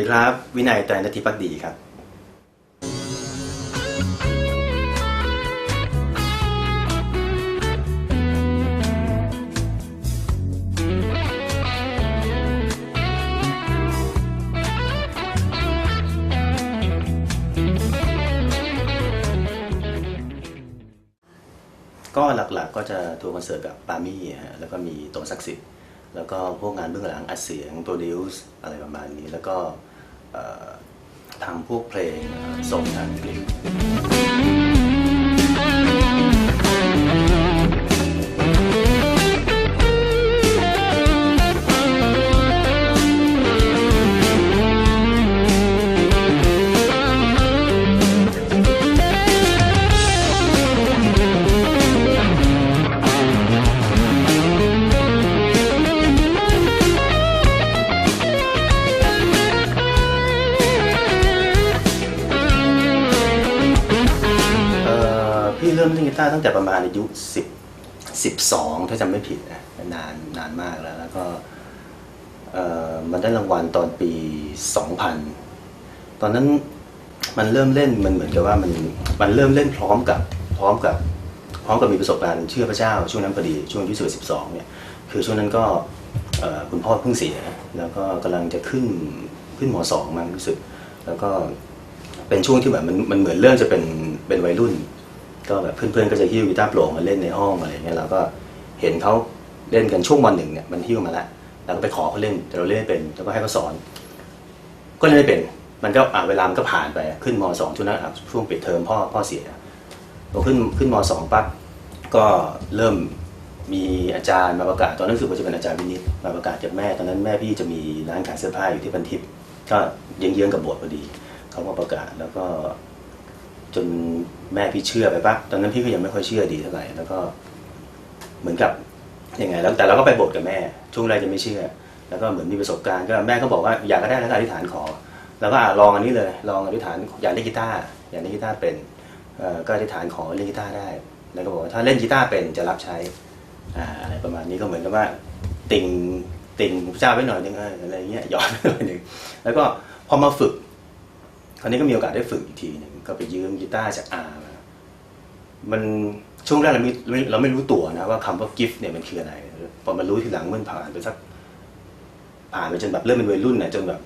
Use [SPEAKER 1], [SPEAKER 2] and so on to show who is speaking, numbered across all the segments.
[SPEAKER 1] สวัสดีครับ วินัยไตรนทิพักดีครับก็หลักๆก็จะทัวร์คอนเสิร์ตกับปามี่ฮะแล้วก็มีโตศักดิ์สิทธิ์แล้วก็พวกงานเบื้องหลังอัดเสียงโปรดิวส์อะไรประมาณนี้แล้วก็ ทางพวกเพลงส่งทางคลิป เริ่มเล่นกีตาร์ตั้งแต่ประมาณอายุสิบสิบสองถ้าจำไม่ผิดนะนานนานมากแล้ว แล้วก็เอ่อมันได้รางวัลตอนปีสองพันตอนนั้นมันเริ่มเล่นมันเหมือนกับว่ามันมันเริ่มเล่นพร้อมกับพร้อมกับพร้อมกับมีประสบการณ์เชื่อพระเจ้า ช่วงนั้นพอดีช่วงอายุสิบสองเนี่ยคือช่วงนั้นก็คุณพ่อเพิ่งเสีย แล้วก็กำลังจะขึ้นขึ้นมสองมั้งรู้สึก แล้วก็เป็นช่วงที่แบบมันมันเหมือนเริ่มจะเป็นเป็นวัยรุ่น ก็แบบเพื่อนๆก็จะหิ้วกีตาร์โปร่งมาเล่นในห้องอะไรเงี้ยเราก็เห็นเขาเล่นกันช่วงวันหนึ่งเนี่ยมันหิ้วมาแล้วเราก็ไปขอเขาเล่นแต่เราเล่นไม่เป็นแล้วก็ให้เขาสอน ก็เล่นไม่เป็น มันก็อ่าเวลามันก็ผ่านไปขึ้นมสองช่วงนั้นช่วงปิดเทอมพ่อพ่อเสียพอขึ้นขึ้นมสองปั๊บก็เริ่มมีอาจารย์มาประกาศตอนนั้นรู้สึกว่าจะเป็นอาจารย์วินิตมาประกาศจากแม่ ตอนนั้นแม่พี่จะมีร้านขายเสื้อผ้าอยู่ที่พันทิพย์ก็เยื้องๆกับบสถ์พอดีเขามาประกาศแล้วก็จน แม่พี่เชื่อไปปั๊บตอนนั้นพี่ก็ยังไม่ค่อยเชื่อดีเท่าไหร่แล้วก็ เหมือนกับยังไง แล้วแต่เราก็ไปบสถ์กับแม่ ช่วงแรกจะไม่เชื่อ แล้วก็เหมือนมีประสบการณ์ก็แม่ก็บอกว่าอยากก็ได้แล้วก็อธิษฐานขอ แล้วก็ลองอันนี้เลย ลองอธิษฐานอยากเล่นกีตาร์อยากเล่นกีตาร์เป็นก็อธิษฐานขอเล่นกีตาร์ได้ แล้วก็บอกว่าถ้าเล่นกีตาร์เป็นจะรับใช้อ่าอะไรประมาณนี้ก็เหมือนกับว่า ติ่งติ่งพระเจ้าไว้หน่อยนึงอะไรเงี้ยหยอดไว้หน่อยนึงแล้วก็พอมาฝึกคราวนี้ก็มีโอกาสได้ฝึกอีกทีนึง ก็ไปยืมกีตาร์จากอามามันช่วงแรกเราไม่เราไม่รู้ตัวนะว่าคำว่ากิฟต์เนี่ยมันคืออะไรพอมารู้ทีหลังเมันผ่านไปสักผ่านไปจนแบบเริ่มเป็นวัยรุ่นนะจนแบบ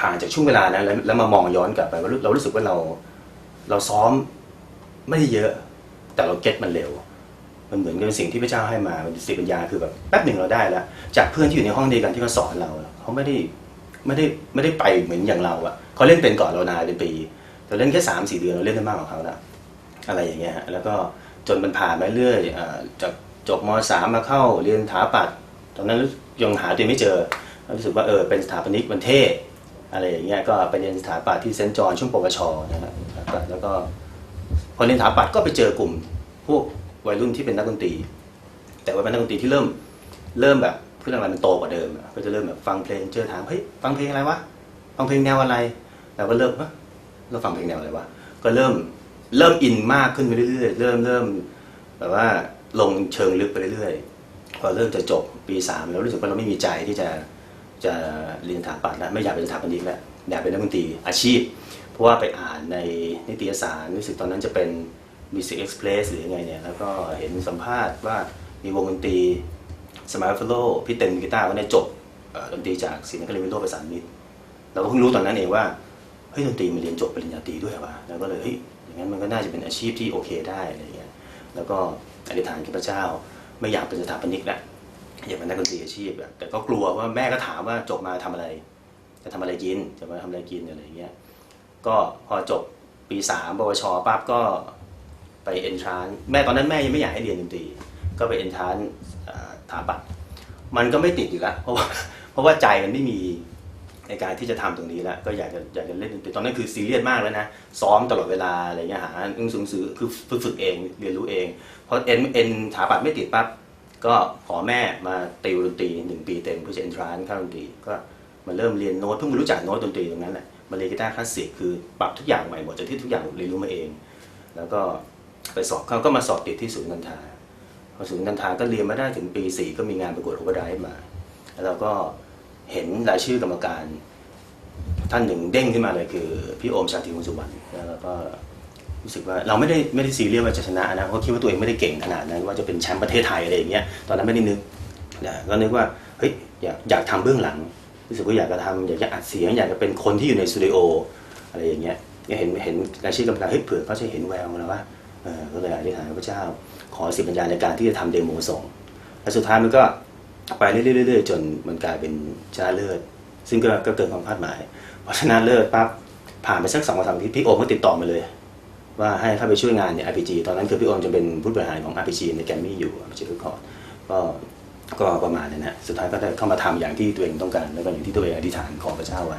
[SPEAKER 1] ผ่านจากช่วงเวลานั้นแล้วแล้วมามองย้อนกลับไปว่าเรารู้สึกว่าเรา เราซ้อมไม่ได้เยอะ แต่เราเก็ตมันเร็ว มันเหมือนกับเป็นสิ่งที่พระเจ้าให้มาเป็นสติปัญญาคือแบบแป๊บหนึ่งเราได้แล้วจากเพื่อนที่อยู่ในห้องเดียวกันที่เขาสอนเราเขาไม่ได้ไม่ได้ไม่ได้ไปเหมือนอย่างเราอะเขาเล่นเป็นก่อนเรานานเป็นปี เราเล่นแค่สามสี่เดือนเราเล่นได้มากกว่าเขาแล้วอะไรอย่างเงี้ยฮะแล้วก็จนมันผ่านมาเรื่อยเอ่อจากจบมสามมาเข้าเรียนสถาปัดตอนนั้นยังหาตัวเองไม่เจอรู้สึกว่าเออเป็นสถาปนิกมันเท่อะไรอย่างเงี้ยก็ไปเรียนสถาปัตย์ที่เซนต์จอห์นช่วงปวชนะฮะแล้วก็พอเรียนสถาปัตย์ก็ไปเจอกลุ่ม พวกวัยรุ่นที่เป็นนักดนตรี แต่ว่าเป็นนักดนตรีที่เริ่มเริ่มแบบเพื่อนอะไรมันโตกว่าเดิมก็จะเริ่มแบบฟังเพลงเจอถามเฮ้ยฟังเพลงอะไรวะฟังเพลงแนวอะไรเราก็เริ่มฮะ เราฟังเพลงแนวอะไรวะก็เริ่มเริ่มอินมากขึ้นไปเรื่อยๆเริ่มเริ่มแบบว่าลงเชิงลึกไปเรื่อยๆพอเริ่มจะจบปีสามแล้วรู้สึกว่าเราไม่มีใจที่จะจะเรียนสถาปัตย์แล้วไม่อยากเป็นสถาปนิกแล้วอยากเป็นนักดนตรีอาชีพ เพราะว่าไปอ่านในนิตยสารรู้สึกตอนนั้นจะเป็น Music Express หรือยังไงเนี่ยแล้วก็เห็นสัมภาษณ์ว่ามีวงดนตรีสมาร์ทฟโลพี่เต็นกีตาร์ก็ได้จบดนตรีจากศิลปกรรมวิโรจน์ประสานมิตรเราก็เพิ่งรู้ตอนนั้นเองว่า เฮ้ยดนตรีมันเรียนจบปริญญาตรีด้วยวะแล้วก็เลยเฮ้ยอย่างนั้นมันก็น่าจะเป็นอาชีพที่โอเคได้อะไรอย่างเงี้ยแล้วก็อธิษฐานกับพระเจ้า ไม่อยากเป็นสถาปนิกละอยากเป็นนักดนตรีอาชีพแต่ก็กลัวว่าแม่ก็ถามว่าจบมาทำอะไร จะทำอะไรกินจะมาทำอะไรกินอะไรอย่างเงี้ยก็พอจบปีสามปวชปั๊บก็ไปเอนทรานแม่ตอนนั้นแม่ยังไม่อยากให้เรียนดนตรี ก็ไปเอนทรานถาปัดมันก็ไม่ติดอยู่แล้วเพราะว่าเพราะว่าใจมันไม่มี ในการที่จะทำตรงนี้แล้วก็อยากจะอยากจะเล่นดนตรีตอนนั้นคือซีเรียสมากแล้วนะซ้อมตลอดเวลาอะไรเงี้ยหาหนังสือซื้อคือฝึกฝึกเองเรียนรู้เองเพอเอ็นเอ็นถาปัดไม่ติดปั๊บก็ขอแม่มาติวดนตรีหนึ่งปีเต็มเพื่อจะเอนทรานเข้าดนตรีก็มาเริ่มเรียนโน้ตเพิ่งมารู้จักโน้ตดนตรีตรงนั้นแหละมาเรียนกีตาร์คลาสสิกคือปรับทุกอย่างใหม่หมดจากที่ทุกอย่างเรียนรู้มาเอง แล้วก็ไปสอบเขาก็มาสอบติดที่ศูนย์การทาพอศูนย์การทาก็เรียนมาได้ถึงปีสี่ก็มีงานประกวดโอเวอร์ได์มา แล้วเราก็ เห็นรายชื่อกรรมการท่านหนึ่งเด้งขึ้นมาเลยคือพี่โอมชาติวงศ์สุวรรณแล้วก็รู้สึกว่าเราไม่ได้ไม่ได้ซีเรียสว่าจะชนะนะเพราะคิดว่าตัวเองไม่ได้เก่งขนาดนั้น ว่าจะเป็นแชมป์ประเทศไทยอะไรอย่างเงี้ยตอนนั้นไม่ได้นึกนะก็นึกว่าเฮ้ยอยากอยากทำเบื้องหลัง รู้สึกว่าอยากจะทำอยากจะอัดเสียงอยากจะเป็นคนที่อยู่ในสตูดิโออะไรอย่างเงี้ยก็เห็นเห็นรายชื่อกรรมการเฮ้ยเผื่อเขาจะเห็นแววแล้วว่าเออก็เลยอธิษฐานพระเจ้า ขอสิทธิปัญญาในการที่จะทำเดโมส่งและสุดท้ายมันก็ ไปเรื่อยๆๆจนมันกลายเป็นชนะเลิศ ซึ่งก็ก็เกินความคาดหมายพอชนะเลิศปั๊บผ่านไปสักสองสามอาทิตย์พี่โอมก็ติดต่อมาเลย ว่าให้เข้าไปช่วยงานใน RPG ตอนนั้นคือพี่โอมจะเป็นผู้บริหารของ RPG ในแกรมมี่อยู่ RPG ทุกคอร์ดก็ก็ประมาณนั้นนะสุดท้ายก็ได้เข้ามาทำอย่างที่ตัวเองต้องการ แล้วก็อย่างที่ตัวเองอธิษฐานขอพระเจ้าไว้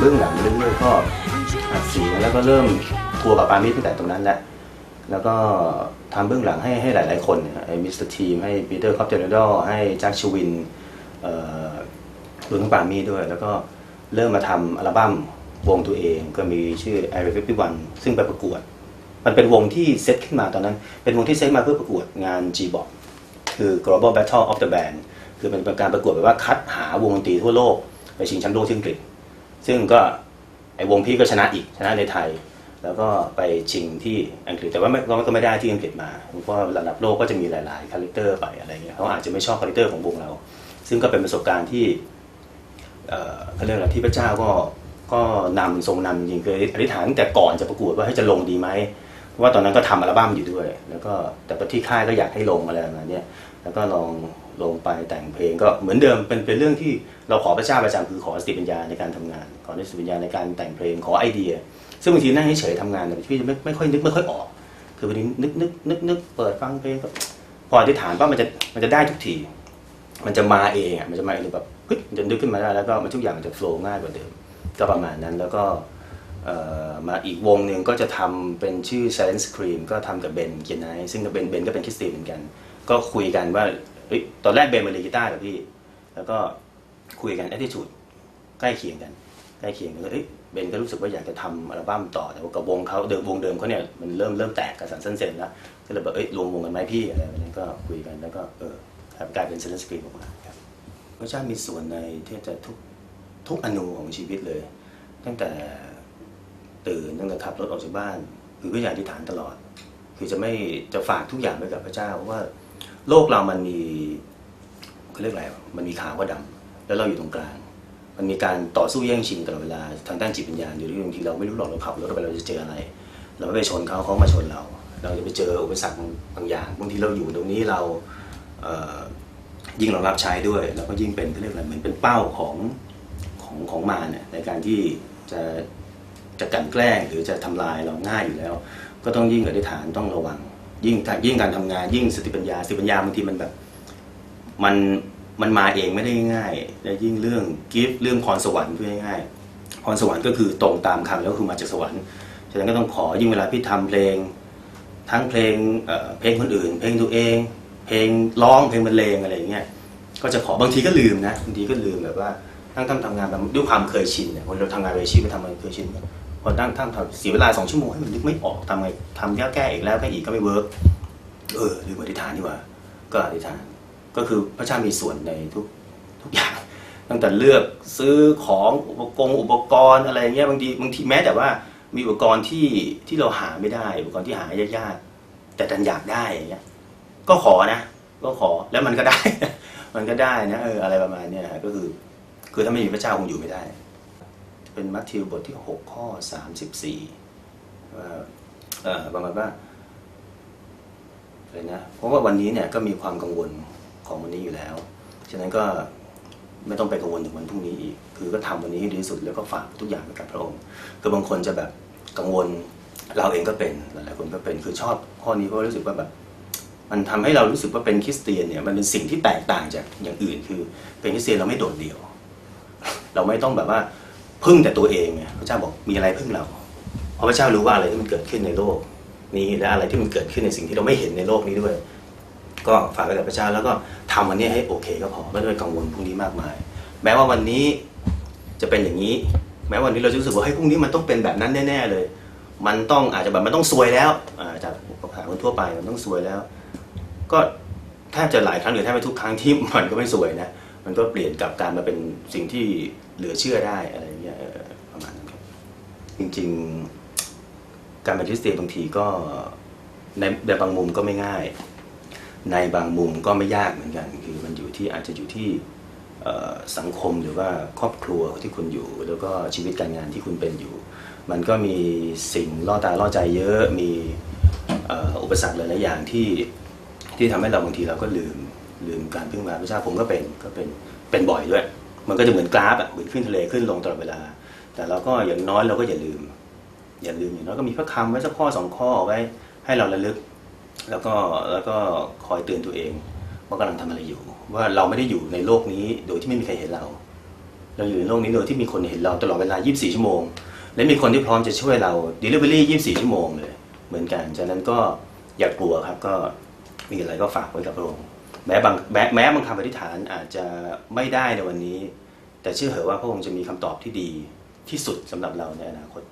[SPEAKER 2] เบื้
[SPEAKER 1] องหลังเรื่อยๆก็อัดเสียงแล้วก็เริ่มทัวร์กับปามิตั้งแต่ตรงนั้นแหละแล้วก็ทำเบื้องหลังให้ให้หลายๆคนเนี่ยให้มิสเตอร์ทีมให้ปีเตอร์คอปเทนดอให้แจ็คชวินเอ่อรวมทั้งปามีด้วย แล้วก็เริ่มมาทำอัลบั้มวงตัวเองก็มีชื่อ Area 51ซึ่งไปประกวด มันเป็นวงที่เซตขึ้นมาตอนนั้น เป็นวงที่เซตมาเพื่อประกวดงาน g b o x คือ Global Battle of the Band คือเป็นการประกวดแบบว่าคัดหาวงดนตรีทั่วโลก ไปชิงแชมป์โลกที่อังกฤษ ซึ่งก็ไอ้วงพี่ก็ชนะอีกชนะในไทย แล้วก็ไปชิงที่อังกฤษแต่ว่าไม่ก็ไม่ได้ที่อังกฤษมาเพราะระดับโลกก็จะมีหลาย ๆ คาแรคเตอร์ไปอะไรเงี้ยเขาอาจจะไม่ชอบคาแรคเตอร์ของวงเรา ซึ่งก็เป็นประสบการณ์ที่เขาเรียกอะไรที่พระเจ้าก็ก็นำทรงนำจริงเคืออธิษฐานแต่ก่อนจะประกวดว่าให้จะลงดีไหม ว่าตอนนั้นก็ทำอัลบั้มอยู่ด้วย แล้วก็แต่ที่ค่ายก็อยากให้ลงอะไรประมาณเนี้ยแล้วก็ลองลงไปแต่งเพลงก็เหมือนเดิมเป็นเป็นเรื่องที่เราขอพระเจ้าประจำคือขอสติปัญญาในการทำงาน ขอสติปัญญาในการแต่งเพลงขอไอเดีย ซึ่งบางทีนั่งเฉยๆทำงานเนี่ยพี่จะไม่ไม่ค่อยนึกไม่ค่อยออก คือบางทีนึกนึกนึกนึกเปิดฟังเพลงก็พออธิษฐานปั๊บมันจะมันจะได้ทุกที มันจะมาเองอะมันจะมาเองแบบเฮ้ยมันจะนึกขึ้นมาได้แล้วก็มันทุกอย่างมันจะโฟล์ง่ายกว่าเดิม ก็ประมาณนั้นแล้วก็ มาอีกวงหนึ่งก็จะทำเป็นชื่อ Silent Scream ก็ทำกับเบนเกียร์ไนซึ่งกับเบนเบนก็เป็นคริสเตียนเหมือนกัน ก็คุยกันว่าตอนแรกเบนมาเล่นกีตาร์กับพี่ แล้วก็คุยกัน attitude ใกล้เคียงกัน ใกล้เคียงกันเลยเอ้ยเบนก็รู้สึกว่าอยากจะทำอัลบั้มต่อแต่ว่ากับวงเขาเดิมวงเดิมเขาเนี่ยมันเริ่มเริ่มแตกกับสันเส้นเซนแล้วก็เลยแบบเอ้ยรวมวงกันไหมพี่อะไรแบบนี้ก็คุยกันแล้วก็เออกลายเป็นเซนสกรีนออกมาครับพระเจ้ามีส่วนในแทบจะทุกทุกอนูของชีวิตเลย ตั้งแต่ ตื่นตั้งแต่ขับรถออกจากบ้าน คือก็อยากอธิษฐานตลอด คือจะไม่จะฝากทุกอย่างไว้กับพระเจ้าเพราะว่า โลกเรามันมีเขาเรียกอะไรมันมีขาวกับดำแล้วเราอยู่ตรงกลาง มันมีการต่อสู้แย่งชิงตลอดเวลาทางด้านจิตวิญญาณอยู่ที่บางทีเราไม่รู้หรอกเราขับรถไปเราจะเจออะไร เราไม่ไปชนเขาเขามาชนเรา เราจะไปเจออุปสรรคบางอย่างบางทีเราอยู่ตรงนี้เราเยิ่งเรารับใช้ด้วย แล้วก็ยิ่งเป็นเขาเรียกอะไรเหมือนเป็นเป้าของของของมารเนี่ยในการที่จะ จะกันแกล้งหรือจะทำลายเราง่ายอยู่แล้ว ก็ต้องยิ่งอธิษฐานต้องระวัง ยิ่งยิ่งการทำงาน ยิ่งสติปัญญาสติปัญญาบางทีมันแบบ มันมันมาเองไม่ได้ง่าย และยิ่งเรื่องกิฟต์เรื่องพรสวรรค์เพื่อง่ายพรสวรรค์ก็คือตรงตามคำแล้วคือมาจากสวรรค์ฉะนั้นก็ต้องขอยิ่งเวลาพี่ทำเพลง ทั้งเพลงเพลงคนอื่น เพลงตัวเอง เพลงร้องเพลงบรรเลงอะไรอย่างเงี้ยก็จะขอบางทีก็ลืมนะบางทีก็ลืมแบบว่าตั้งทำทำงานแบบด้วยความเคยชินเนี่ยคนเราทำงานไปชีพไปทำงานเคยชิน พอตั้งตั้งทำเสียเวลาสองชั่วโมงให้มันนึกไม่ออกทำไงทำแก้แก้อีกแล้วแก้อีกก็ไม่เวิร์กเออลืมอธิษฐานดีกว่า ก็อธิษฐาน ก็คือพระเจ้ามีส่วนในทุกทุกอย่าง ตั้งแต่เลือกซื้อของอุปกรณ์อุปกรณ์อะไรเงี้ยบางทีบางทีแม้แต่ว่ามีอุปกรณ์ที่ที่เราหาไม่ได้อุปกรณ์ที่หายากๆแต่ดันอยากได้อย่างเงี้ยก็ขอนะ ก็ขอแล้วมันก็ได้ มันก็ได้นะเอออะไรประมาณเนี้ยก็คือ คือถ้าไม่มีพระเจ้าคงอยู่ไม่ได้ เป็นมัทธิวบทที่หกข้อสามสิบสี่ว่าเออประมาณว่าเลยนะเพราะว่าวันนี้เนี่ยก็มีความกังวลของวันนี้อยู่แล้ว ฉะนั้นก็ไม่ต้องไปกังวลถึงวันพรุ่งนี้อีก คือก็ทำวันนี้ให้ดีที่สุดแล้วก็ฝากทุกอย่างไว้กับพระองค์ คือบางคนจะแบบกังวลเราเองก็เป็นหลายๆคนก็เป็นคือชอบข้อนี้เพราะรู้สึกว่าแบบมันทำให้เรารู้สึกว่าเป็นคริสเตียนเนี่ยมันเป็นสิ่งที่แตกต่างจากอย่างอื่น คือเป็นคริสเตียนเราไม่โดดเดี่ยว เราไม่ต้องแบบว่า พึ่งแต่ตัวเองไงพระเจ้าบอกมีอะไรพึ่งเราเพราะพระเจ้ารู้ว่าอะไรที่มันเกิดขึ้นในโลก นี้และอะไรที่มันเกิดขึ้นในสิ่งที่เราไม่เห็นในโลกนี้ด้วย ก็ฝากไว้กับพระเจ้าแล้วก็ทำวันนี้ให้โอเคก็พอไม่ต้องไปกังวลพรุ่งนี้มากมาย แม้ว่าวันนี้จะเป็นอย่างนี้ แม้วันนี้เราจะรู้สึกว่าเฮ้ยพรุ่งนี้มันต้องเป็นแบบนั้นแน่ๆเลย มันต้องอาจจะแบบมันต้องซวยแล้วาจากภาษาคนทั่วไปมันต้องซวยแล้ว ก็แทบจะหลายครั้งหรือแทบจะทุกครั้งที่มันก็ไม่สวยนะ มันก็เปลี่ยนกลับการมาเป็นสิ่งที่เหลือเชื่อได้อะไรเงี้ยประมาณนั้นครับ จริง ๆ การเป็นคริสเตียนบางทีก็ในในบางมุมก็ไม่ง่าย ในบางมุมก็ไม่ยากเหมือนกัน คือมันอยู่ที่อาจจะอยู่ที่สังคมหรือว่าครอบครัวที่คุณอยู่ แล้วก็ชีวิตการงานที่คุณเป็นอยู่ มันก็มีสิ่งล่อตาล่อใจเยอะมีอุปสรรคหลายๆอย่างที่ที่ทำให้เราบางทีเราก็ลืม ลืมการพึ่งพาพระเจ้าผมก็เป็นก็เป็นเป็นบ่อยด้วย มันก็จะเหมือนกราฟอะเหมือนขึ้นทะเลขึ้นลงตลอดเวลา แต่เราก็อย่างน้อยเราก็อย่าลืม อย่าลืมอย่างน้อยก็มีพระคำไว้สักข้อสองข้อไว้ให้เราระลึก แล้วก็แล้วก็คอยเตือนตัวเอง ว่ากำลังทำอะไรอยู่ ว่าเราไม่ได้อยู่ในโลกนี้โดยที่ไม่มีใครเห็นเรา เราอยู่ในโลกนี้โดยที่มีคนเห็นเราตลอดเวลา 24 ชั่วโมง และมีคนที่พร้อมจะช่วยเรา Delivery 24 ชั่วโมงเลย เหมือนกันฉะนั้นก็อย่ากกลัวครับก็มีอะไรก็ฝากไว้กับพระองค์ แม้บางแม้แม้บางคำอธิษฐานอาจจะไม่ได้ในวันนี้ แต่เชื่อเหอะว่าพระองค์จะมีคำตอบที่ดีที่สุดสำหรับเราในอนาคต